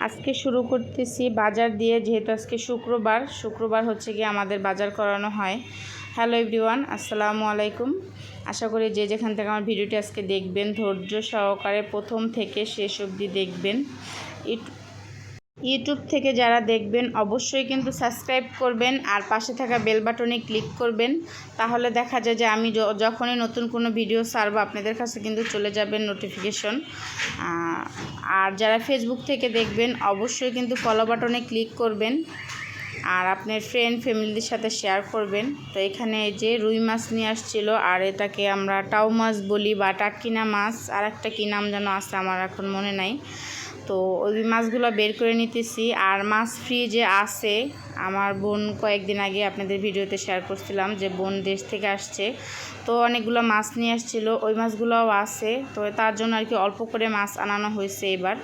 আজকে শুরু করতেছি বাজার দিয়ে, যেহেতু আজকে শুক্রবার শুক্রবার হচ্ছে গিয়ে আমাদের বাজার করানো হয়। হ্যালো এভরিওয়ান আসসালামু আলাইকুম। আশা করি যে যেখান থেকে আমার ভিডিওটি আজকে দেখবেন, ধৈর্য সহকারে প্রথম থেকে শেষ অবধি দেখবেন। ইট- ইউটিউব থেকে যারা দেখবেন, অবশ্যই কিন্তু সাবস্ক্রাইব করবেন আর পাশে থাকা বেল বাটনে ক্লিক করবেন। তাহলে দেখা যায় যে আমি যখনই নতুন কোনো ভিডিও ছাড়বো, আপনাদের কাছে কিন্তু চলে যাবেন নোটিফিকেশন আর যারা ফেসবুক থেকে দেখবেন, অবশ্যই কিন্তু ফলো বাটনে ক্লিক করবেন আর আপনার ফ্রেন্ড ফ্যামিলিদের সাথে শেয়ার করবেন। তো এখানে যে রুই মাছ নিয়ে আসছিল, আর এটাকে আমরা টাউ মাছ বলি বা টাকিনা মাছ। আর একটা কী নাম যেন আছে আমার এখন মনে নাই। তো ওই মাছগুলো বের করে নিতেছি। আর মাছ ফ্রিজে আছে, আমার বোন কয়েকদিন আগে আপনাদের ভিডিওতে শেয়ার করছিলাম যে বোন দেশ থেকে আসছে। তো অনেকগুলো মাছ নিয়ে আসছিল, ওই মাছগুলোও আছে। তো তার জন্য আর কি অল্প করে মাছ আনানো হয়েছে এবার।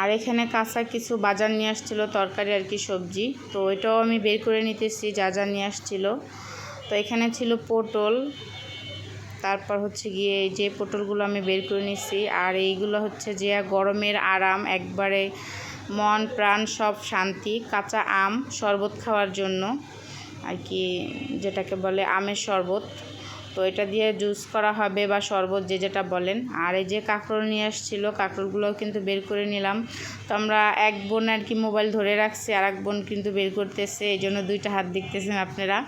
আর এখানে কাঁচা কিছু বাজার নিয়ে আসছিল, তরকারি আর কি সবজি। তো ওইটাও আমি বের করে নিতেছি, যা যা নিয়ে আসছিল। তো এখানে ছিল পটল তারপর হচ্ছে গিয়ে যে পটলগুলো আমি বের করে নিছি, আর এইগুলো হচ্ছে যে গরমের আরাম, একবারে মন, প্রাণ সব শান্তি, কাঁচা আম শরবত খাওয়ার জন্য, আর কি যেটাকে বলে আমের শরবত। তো এটা দিয়ে জুস করা হবে বা শরবত যে যেটা বলেন। আর এই যে কাঁকরোল নিয়ে আসছিল কাঁকড়গুলোও কিন্তু বের করে নিলাম। তো আমরা এক বোন আর কি মোবাইল ধরে রাখছি আর এক বোন কিন্তু বের করতেছে, এই জন্য দুইটা হাত দেখতেছেন আপনারা।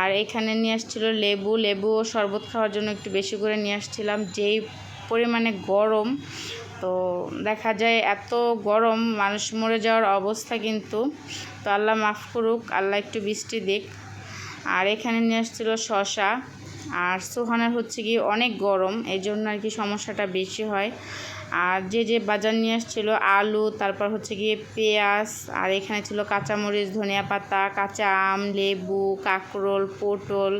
আর এখানে নিয়ে আসছিল লেবু লেবু ও শরবত খাওয়ার জন্য একটু বেশি করে নিয়ে আসছিলাম, যেই পরিমাণে গরম। তো দেখা যায় এত গরম, মানুষ মরে যাওয়ার অবস্থা কিন্তু। তো আল্লাহ মাফ করুক, আল্লাহ একটু বৃষ্টি দিক। আর এখানে নিয়ে আসছিল শশা আর সোহানের হচ্ছে কি অনেক গরম, এই জন্য আর কি সমস্যাটা বেশি হয়। আর যে যে বাজার নিয়ে আসছিল, আলু, তারপর হচ্ছে গিয়ে পেঁয়াজ, আর এখানে ছিল কাঁচামরিচ, ধনিয়া পাতা, কাঁচা আম, লেবু, কাঁকরোল, পটল,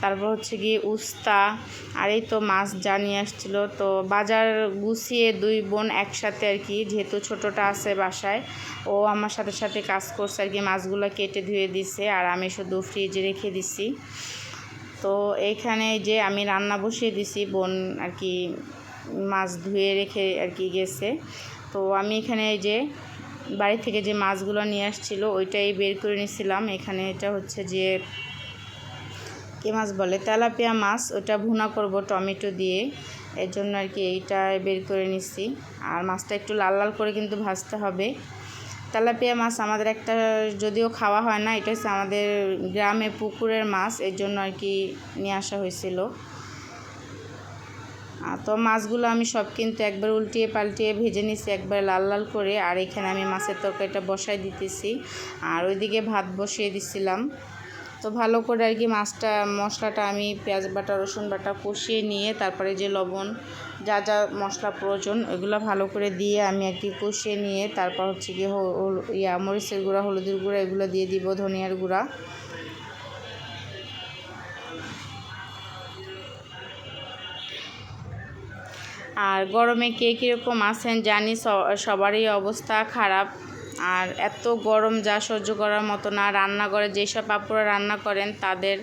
তারপর হচ্ছে গিয়ে উস্তা, আর এই তো মাছ যা নিয়ে আসছিল। তো বাজার গুছিয়ে দুই বোন একসাথে আর কি, যেহেতু ছোটোটা আছে বাসায়, ও আমার সাথে সাথে কাজ করছে আর কি, মাছগুলো কেটে ধুয়ে দিছে, আর আমি শুধু ফ্রিজে রেখে দিছি। তো এইখানে যে আমি রান্না বসিয়ে দিছি, বোন আর কি মাছ ধুয়ে রেখে আর কি গেছে। তো আমি এখানে এই যে বাড়ি থেকে যে মাছগুলো নিয়ে আসছিল, ওইটাই বের করে নিয়েছিলাম এখানে এটা হচ্ছে যে কী মাছ বলে? তেলাপিয়া মাছ। ওটা ভুনা করব টমেটো দিয়ে। এর জন্য আর কি এইটা বের করে নিচ্ছি আর মাছটা একটু লাল লাল করে কিন্তু ভাজতে হবে। তেলাপিয়া মাছ আমাদের একটা, যদিও খাওয়া হয় না, এটা হচ্ছে আমাদের গ্রামে পুকুরের মাছ, এর জন্য আর কি নিয়ে আসা হয়েছিল। তো মাছগুলো আমি সব কিন্তু একবার উল্টিয়ে পাল্টিয়ে ভেজে নিছি, একবার লাল লাল করে, আর এখানে আমি মাছের তরকারিটা বসাই দিতেছি, আর ওইদিকে ভাত বসিয়ে দিছিলাম। তো ভালো করে আর কি মাছটা, মশলাটা আমি পেঁয়াজ বাটা, রসুন বাটা কষিয়ে নিয়ে তারপরে যে লবণ, যা যা মশলা প্রয়োজন ওইগুলো ভালো করে দিয়ে আমি আর কি কষিয়ে নিয়ে তারপর হচ্ছে হল- ইয়া মরিচের গুঁড়া, হলুদের গুঁড়া এগুলো দিয়ে দিব, ধনিয়ার গুঁড়া। আর গরমে কে কীরকম আছেন জানি সবারই অবস্থা খারাপ। আর এত গরম যা সহ্য করার মতো না। রান্নাঘরে যেসব আপুরা রান্না করেন, তাদের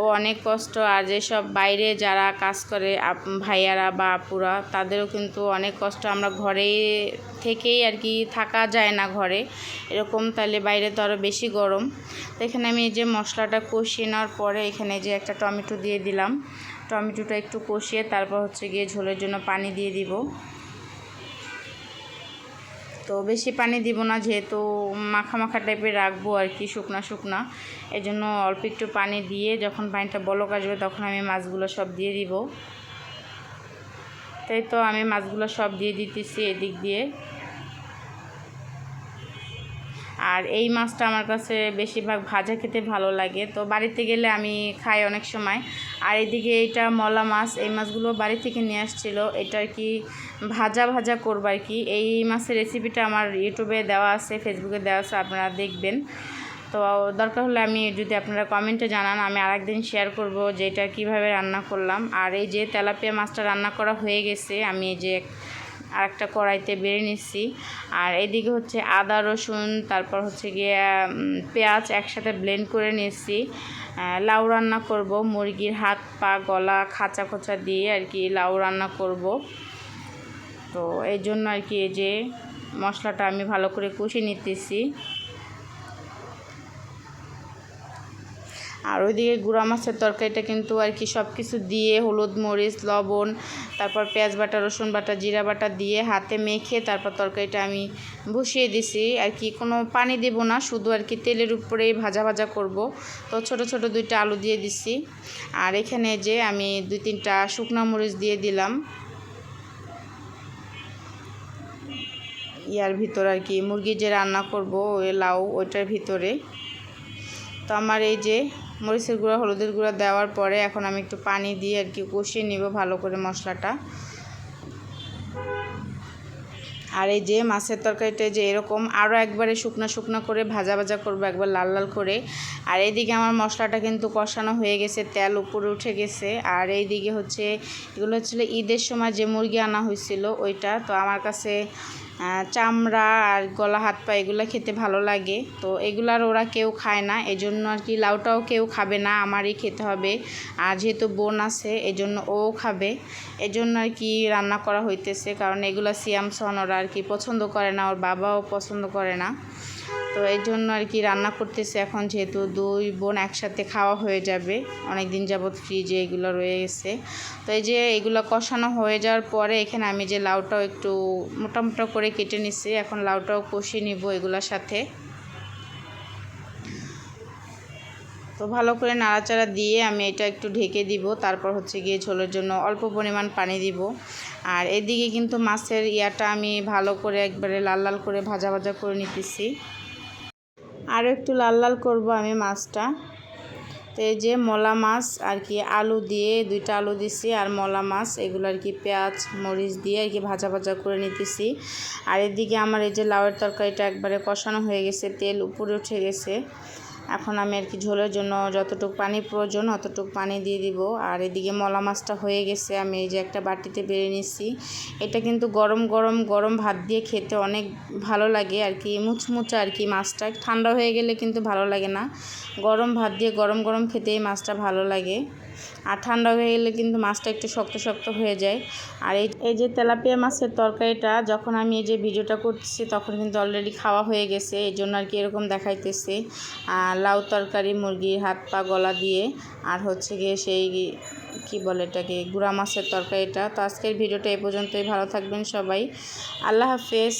ও অনেক কষ্ট। আর যেসব বাইরে যারা কাজ করে ভাইয়ারা বা আপুরা, তাদেরও কিন্তু অনেক কষ্ট। আমরা ঘরে থেকেই আর কি থাকা যায় না ঘরে। এরকম তাহলে বাইরে তো আরও বেশি গরম। তো এখানে আমি এই যে মশলাটা কষিয়ে নেওয়ার পরে এখানে যে একটা টমেটো দিয়ে দিলাম। টমেটোটা একটু কষিয়ে তারপর হচ্ছে গিয়ে ঝোলের জন্য পানি দিয়ে দিব। তো বেশি পানি দিব না, যেহেতু মাখা মাখা টাইপের রাখব আর কি, শুকনা শুকনা। এই জন্য অল্প একটু পানি দিয়ে যখন পানিটা বলক আসবে তখন আমি মাছগুলো সব দিয়ে দিব। তাই তো আমি মাছগুলো সব দিয়ে দিতেছি এদিক দিয়ে। আর এই মাছটা আমার কাছে বেশিরভাগ ভাজা খেতে ভালো লাগে। তো বাড়িতে গেলে আমি খাই অনেক সময়। আর এদিকে এটা মলা মাছ, এই মাছগুলো বাড়ি থেকে নিয়ে আসছিল। এটা কি ভাজা ভাজা করব আর কি। এই মাছের রেসিপিটা আমার ইউটিউবে দেওয়া আছে ফেসবুকে দেওয়া আছে, আপনারা দেখবেন। তো দরকার হলে আমি যদি আপনারা কমেন্টে জানান, আমি আরেকদিন শেয়ার করব যে এটা কীভাবে রান্না করলাম। আর এই যে তেলাপিয়া মাছটা রান্না করা হয়ে গেছে, আমি এই যে আর একটা কড়াইতে বেড়ে নিচ্ছি। আর এদিকে হচ্ছে আদা, রসুন, তারপর হচ্ছে গিয়ে পেঁয়াজ একসাথে ব্লেন্ড করে নিয়েছি লাউ রান্না করব, মুরগির হাত, পা, গলা, খাঁচা খোঁচা দিয়ে আর কি লাউ রান্না করব। তো এই জন্য আর কি এই যে মশলাটা আমি ভালো করে কষিয়ে নিতেছি। আর ওইদিকে গুঁড়া মাছের তরকারিটা কিন্তু আর কি সব কিছু দিয়ে হলুদ মরিচ, লবণ, তারপর পেঁয়াজ বাটা, রসুন বাটা, জিরা বাটা দিয়ে হাতে মেখে তারপর তরকারিটা আমি বসিয়ে দিছি। আর কি কোনো পানি দেব না, শুধু আর কি তেলের উপরেই ভাজা ভাজা করব। তো ছোট ছোট দুইটা আলু দিয়ে দিছি। আর এখানে যে আমি দুই তিনটা শুকনা মরিচ দিয়ে দিলাম। ইয়ার ভিতর আর কি মুরগি যে রান্না করব, ওই লাউ, ওইটার ভিতরে। তো আমার এই যে মরিচের গুঁড়া, হলুদের গুঁড়া দেওয়ার পরে এখন আমি একটু পানি দিয়ে আর কি কষিয়ে নিব ভালো করে মশলাটা। আর এই যে মাছের তরকারিটা যে এরকম আরও একবারে শুকনো শুকনো করে ভাজা ভাজা করব, একবার লাল লাল করে। আর এইদিকে আমার মশলাটা কিন্তু কষানো হয়ে গেছে, তেল উপরে উঠে গেছে। আর এইদিকে হচ্ছে, এগুলো হচ্ছিল ঈদের সময় যে মুরগি আনা হয়েছিল ওইটা, তো আমার কাছে চামড়া আর গলা, হাত পা এগুলো খেতে ভালো লাগে। তো এগুলো আর ওরা কেউ খায় না, এজন্য জন্য আর কি লাউটাও কেউ খাবে না, আমারই খেতে হবে। আর যেহেতু বোন আছে এই জন্য ও খাবে। এজন্য জন্য আর কি রান্না করা হইতেছে, কারণ এগুলো সিয়াম সন ওরা আর কি পছন্দ করে না, ওর বাবাও পছন্দ করে না। তো এই জন্য আর কি রান্না করতেছে এখন যেহেতু দুই বোন একসাথে খাওয়া হয়ে যাবে অনেক দিন যাবৎ ফ্রিজে এগুলো রয়ে গেছে। তো এই যে এগুলো কষানো হয়ে যাওয়ার পরে এখানে আমি যে লাউটাও একটু মোটা মোটা করে কেটে নিচ্ছি এখন লাউটাও কষিয়ে নিব এগুলোর সাথে। তো ভালো করে নাড়াচাড়া দিয়ে আমি এটা একটু ঢেকে দিব, তারপর হচ্ছে গিয়ে ঝোলের জন্য অল্প পরিমাণ পানি দিব। আর এদিকে কিন্তু মাছের ইয়াটা আমি ভালো করে একবারে লাল লাল করে ভাজা ভাজা করে নিতেছি। আরও একটু লাল লাল করব আমি মাছটা। তো এই যে মলা মাছ আর কি আলু দিয়ে, দুইটা আলু দিছি আর মলা মাছ, এগুলো আর কি পেঁয়াজ, মরিচ দিয়ে আর কি ভাজা ভাজা করে নিতেছি। আর এদিকে আমার এই যে লাউয়ের তরকারিটা একবারে কষানো হয়ে গেছে, তেল উপরে উঠে গেছে। এখন আমি আর কি ঝোলের জন্য যতটুকু পানি প্রয়োজন অতটুকু পানি দিয়ে দিব। আর এদিকে মলা মাছটা হয়ে গেছে, আমি এই যে একটা বাটিতে বেড়ে নিচ্ছি। এটা কিন্তু গরম গরম গরম ভাত দিয়ে খেতে অনেক ভালো লাগে আর কি, মুচমুচা আর কি মাছটা। ঠান্ডা হয়ে গেলে কিন্তু ভালো লাগে না। গরম ভাত দিয়ে গরম গরম খেতে এই মাছটা ভালো লাগে। আর ঠান্ডা হয়ে গেলে কিন্তু মাছটা একটু শক্ত শক্ত হয়ে যায়। আর এই যে তেলাপিয়া মাছের তরকারিটা, যখন আমি এই যে ভিডিওটা করতেছি, তখন কিন্তু অলরেডি খাওয়া হয়ে গেছে। এই জন্য আর কি এরকম দেখাইতেছে। লাউ তরকারি, মুরগির হাত পা গলা দিয়ে, আর হচ্ছে গিয়ে সেই কি বলে এটাকে, গুঁড়া মাছের তরকারিটা। তো আজকের ভিডিওটা এ পর্যন্তই। ভালো থাকবেন সবাই। আল্লাহ হাফেজ।